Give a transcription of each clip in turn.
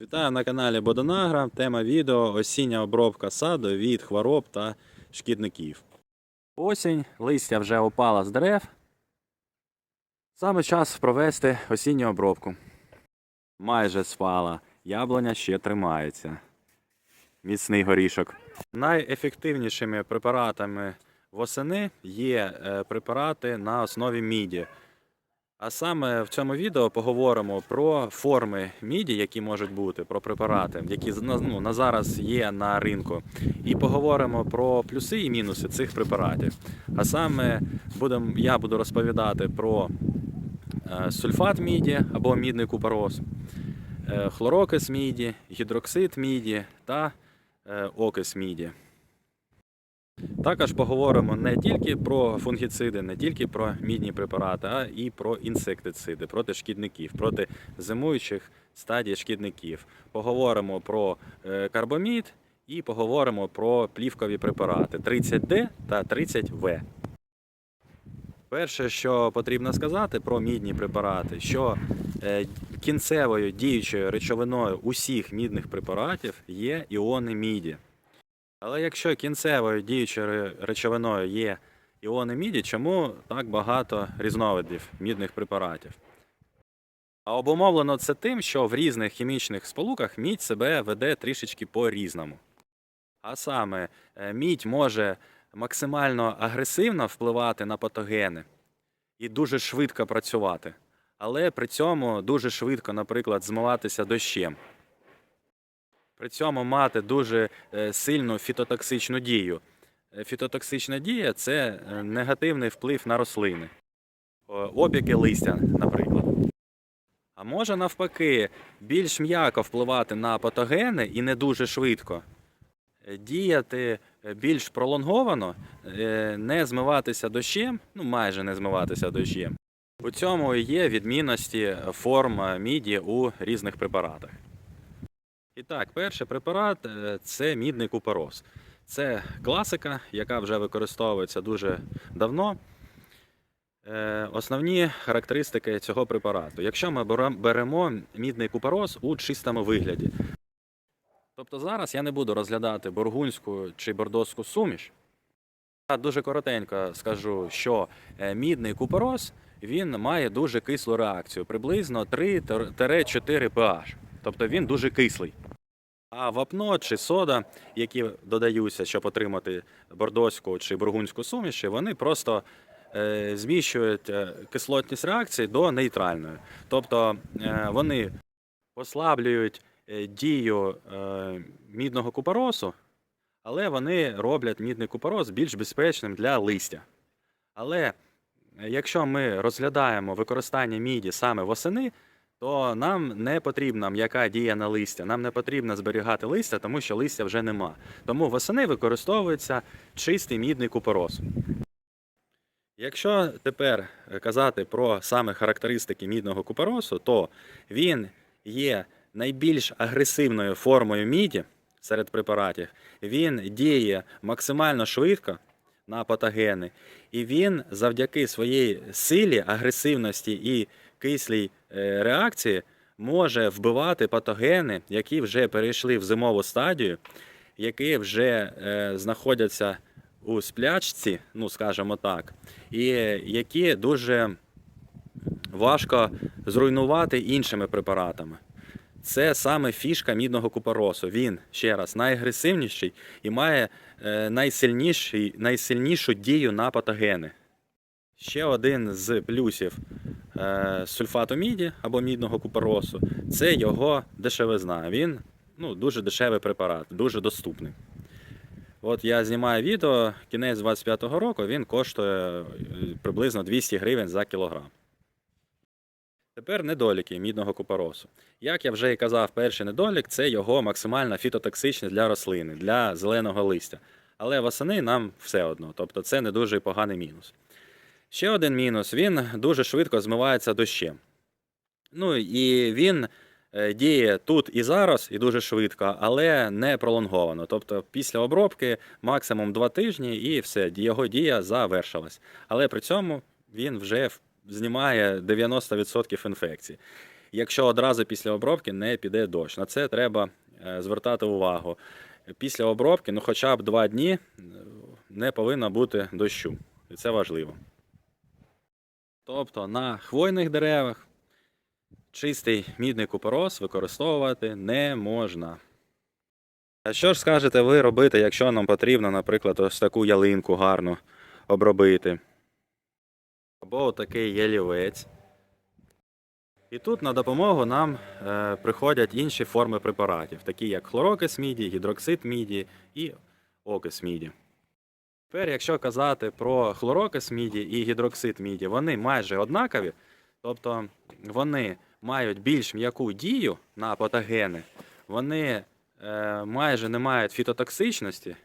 Вітаю на каналі Бодонагра. Тема відео осіння обробка саду від хвороб та шкідників. Осінь, листя вже опала з дерев. Саме час провести осінню обробку. Майже спала, яблуня ще тримається. Міцний горішок. Найефективнішими препаратами восени є е, препарати на основі міді. А саме в цьому відео поговоримо про форми міді, які можуть бути, про препарати, які ну, на зараз є на ринку. І поговоримо про плюси і мінуси цих препаратів. А саме будем, я буду розповідати про е, сульфат міді або мідний купорос, е, хлорокис міді, гідроксид міді та е, окис міді. Також поговоримо не тільки про фунгіциди, не тільки про мідні препарати, а і про інсектициди проти шкідників, проти зимуючих стадій шкідників. Поговоримо про е, карбомід і поговоримо про плівкові препарати 30D та 30В. Перше, що потрібно сказати про мідні препарати, що е, кінцевою діючою речовиною усіх мідних препаратів є іони міді. Але якщо кінцевою діючою речовиною є іони міді, чому так багато різновидів мідних препаратів? А обумовлено це тим, що в різних хімічних сполуках мідь себе веде трішечки по-різному. А саме, е, мідь може максимально агресивно впливати на патогени і дуже швидко працювати, але при цьому дуже швидко, наприклад, змиватися дощем. При цьому мати дуже е, сильну фітотоксичну дію. Е, Фітотоксична дія це е, негативний вплив на рослини, опіки листя, наприклад. А може навпаки більш м'яко впливати на патогени і не дуже швидко. Діяти більш пролонговано, не змиватися дощем, ну майже не змиватися дощем. У цьому є відмінності форм міді у різних препаратах. І так, перший препарат е, це мідний купорос. Це класика, яка вже використовується дуже давно. Е, Основні характеристики цього препарату. Якщо ми беремо мідний купорос у чистому вигляді. Тобто зараз я не буду розглядати бургунську чи бордоську суміш. Я дуже коротенько скажу, що е, мідний купорос він має дуже кислу реакцію, приблизно 3-4 pH. Тобто він дуже кислий. А вапно чи сода, які додаються, щоб отримати бордоську чи бургунську суміші, вони просто е, зміщують е, кислотність реакції до нейтральної. Тобто е, вони послаблюють дію мідного купоросу, але вони роблять мідний купорос більш безпечним для листя. Але якщо ми розглядаємо використання міді саме восени, то нам не потрібна м'яка дія на листя, нам не потрібно зберігати листя, тому що листя вже нема. Тому восени використовується чистий мідний купорос. Якщо тепер казати про саме характеристики мідного купоросу, то він є найбільш агресивною формою міді серед препаратів. Він діє максимально швидко на патогени, і він завдяки своїй силі, агресивності і кислій е, реакції може вбивати патогени, які вже перейшли в зимову стадію, які вже е, знаходяться у сплячці, ну скажімо так, і які дуже важко зруйнувати іншими препаратами. Це саме фішка мідного купоросу. Він ще раз найагресивніший і має е, найсильнішу дію на патогени. Ще один з плюсів сульфату міді або мідного купоросу це його дешевизна. Він ну, дуже дешевий препарат, дуже доступний. От я знімаю відео, кінець 25-го року він коштує е, приблизно 200 гривень за кілограм. Тепер недоліки мідного купоросу. Як я вже і казав, перший недолік це його максимальна фітотоксичність для рослини, для зеленого листя. Але восени нам все одно, тобто це не дуже поганий мінус. Ще один мінус: він дуже швидко змивається дощем. Ну і він е, діє тут і зараз, і дуже швидко, але не пролонговано. Тобто після обробки максимум 2 тижні і все, його дія завершилась. Але при цьому він вже знімає 90% інфекцій. якщо одразу після обробки не піде дощ. На це треба е, звертати увагу. Після обробки, ну хоча б два дні е, не повинно бути дощу. І це важливо. Тобто на хвойних деревах чистий мідний купорос використовувати не можна. А що ж скажете ви робити, якщо нам потрібно, наприклад, ось таку ялинку гарну обробити? Або такий ялівець. І тут на допомогу нам е, приходять інші форми препаратів, такі як хлорокис міді, гідроксид міді і окис міді. Тепер, якщо казати про хлорокис міді і гідроксид міді, вони майже однакові, тобто вони мають більш м'яку дію на патогени, вони е, майже не мають фітотоксичності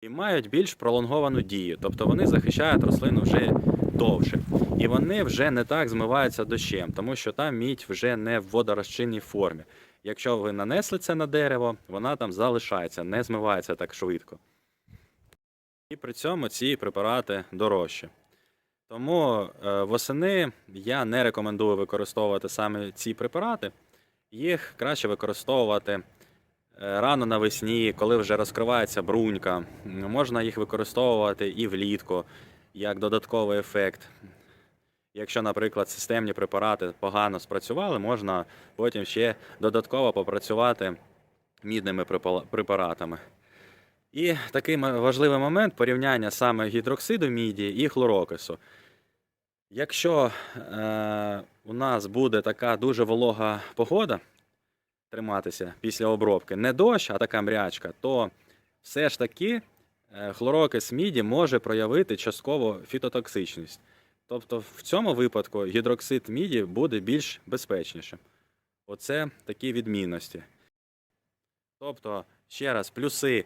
і мають більш пролонговану дію, тобто вони захищають рослину вже довше. І вони вже не так змиваються дощем, тому що там мідь вже не в водорозчинній формі. Якщо ви нанесли це на дерево, вона там залишається, не змивається так швидко. І при цьому ці препарати дорожчі. Тому е, восени я не рекомендую використовувати саме ці препарати. Їх краще використовувати е, рано навесні, коли вже розкривається брунька. Можна їх використовувати і влітку як додатковий ефект. Якщо, наприклад, системні препарати погано спрацювали, можна потім ще додатково попрацювати мідними препаратами. І такий важливий момент порівняння саме гідроксиду міді і хлорокису. Якщо е, у нас буде така дуже волога погода триматися після обробки, не дощ, а така мрячка, то все ж таки е, хлорокис міді може проявити частково фітотоксичність. Тобто в цьому випадку гідроксид міді буде більш безпечнішим. Оце такі відмінності. Тобто, ще раз, плюси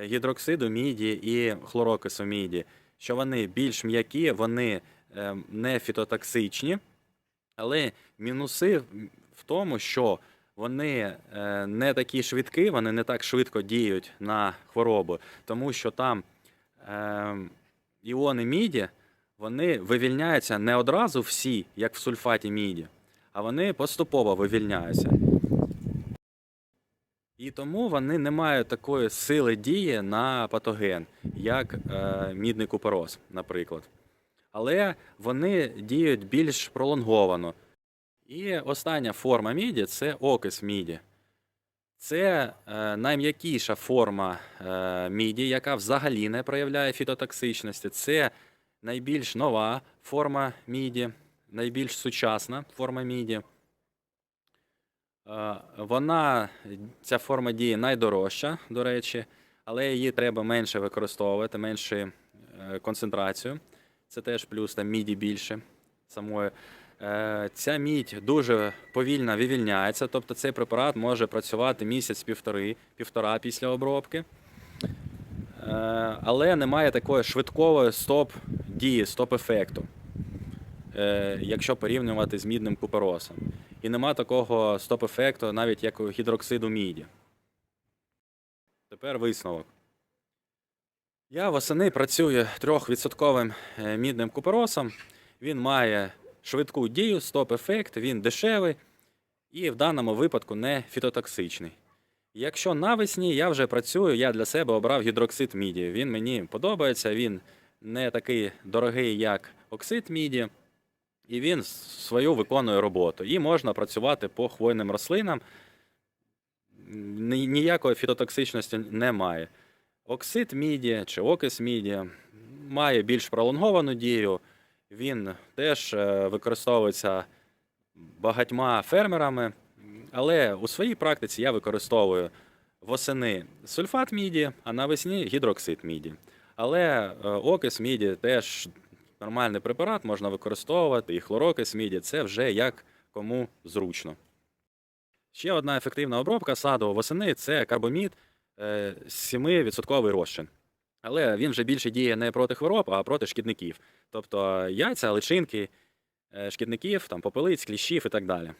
гідроксиду міді і хлорокису міді, що вони більш м'які, вони е, не фітотоксичні, але мінуси в- тому, що вони е, не такі швидкі, вони не так швидко діють на хворобу, тому що там е, іони міді вони вивільняються не одразу всі, як в сульфаті міді, а вони поступово вивільняються. І тому вони не мають такої сили дії на патоген, як е, мідний купорос, наприклад. Але вони діють більш пролонговано. І остання форма міді це окис міді. Це е, найм'якіша форма е, міді, яка взагалі не проявляє фітотоксичності. Це найбільш нова форма міді, найбільш сучасна форма міді. Е, Вона, ця форма дії найдорожча, до речі, але її треба менше використовувати, менше е, концентрацію. Це теж плюс, там міді більше самої. Е, Ця мідь дуже повільно вивільняється, тобто цей препарат може працювати місяць-півтори, півтора після обробки. Але немає такої швидкої стоп дії, стоп-ефекту, якщо порівнювати з мідним купоросом. І нема такого стоп-ефекту, навіть як у гідроксиду міді. Тепер висновок. Я восени працюю 3% е, мідним купоросом. Він має швидку дію, стоп-ефект, він дешевий і в даному випадку не фітотоксичний. Якщо навесні я вже працюю, я для себе обрав гідроксид міді. Він мені подобається, він не такий дорогий, як оксид міді, і він свою виконує роботу. І можна працювати по хвойним рослинам. Ні- Ніякої фітотоксичності немає. Оксид міді чи окис міді має більш пролонговану дію. Він теж е, використовується багатьма фермерами, але у своїй практиці я використовую восени сульфат міді, а навесні гідроксид міді. Але е, окис міді теж нормальний препарат, можна використовувати, і хлорокис міді це вже як кому зручно. Ще одна ефективна обробка саду восени це карбомід е, 7% розчин. Але він вже більше діє не проти хвороб, а проти шкідників. Тобто яйця, личинки, е, шкідників, там, попелиць, кліщів і так далі.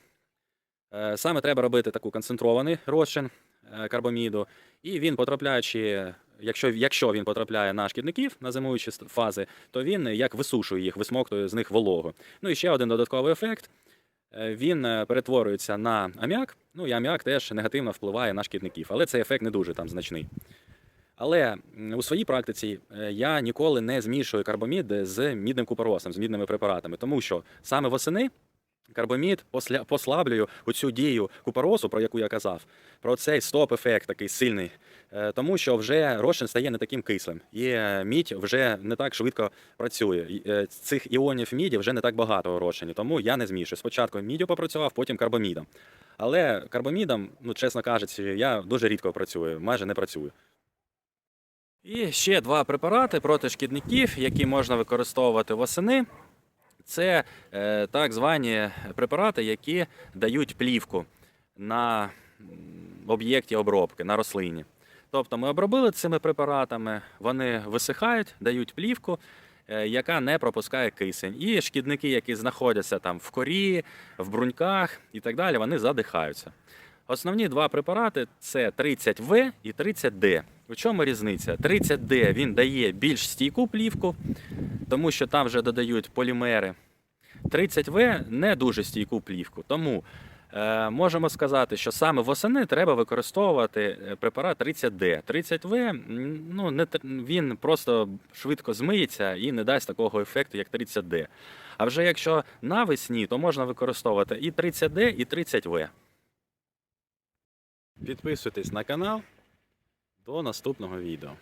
Е, Саме треба робити таку концентрований розчин е, карбоміду, і він, потрапляючи, якщо, якщо він потрапляє на шкідників на зимуючі фази, то він як висушує їх, висмоктує з них вологу. Ну і ще один додатковий ефект. е, він е, перетворюється на аміак. Ну і аміак теж негативно впливає на шкідників, але цей ефект не дуже там значний. Але у своїй практиці е, я ніколи не змішую карбамід з мідним купоросом, з мідними препаратами, тому що саме восени карбамід посля- послаблює оцю дію купоросу, про яку я казав, про цей стоп-ефект такий сильний, е, тому що вже розчин стає не таким кислим, і е, мідь вже не так швидко працює. Е, Цих іонів міді вже не так багато у розчині, тому я не змішую. Спочатку міддю попрацював, потім карбамідом. Але карбамідом, ну чесно кажучи, я дуже рідко працюю, майже не працюю. І ще два препарати проти шкідників, які можна використовувати восени. Це е, так звані препарати, які дають плівку на об'єкті обробки, на рослині. Тобто ми обробили цими препаратами, вони висихають, дають плівку, е, яка не пропускає кисень. І шкідники, які знаходяться там в корі, в бруньках і так далі, вони задихаються. Основні два препарати це 30В і 30D. У чому різниця? 30D він дає більш стійку плівку, тому що там вже додають полімери. 30В не дуже стійку плівку. Тому е, можемо сказати, що саме восени треба використовувати е, препарат 30D. 30В ну, не, він просто швидко змиється і не дасть такого ефекту, як 30D. А вже якщо навесні, то можна використовувати і 30D, і 30В. Підписуйтесь на канал. До наступного відео.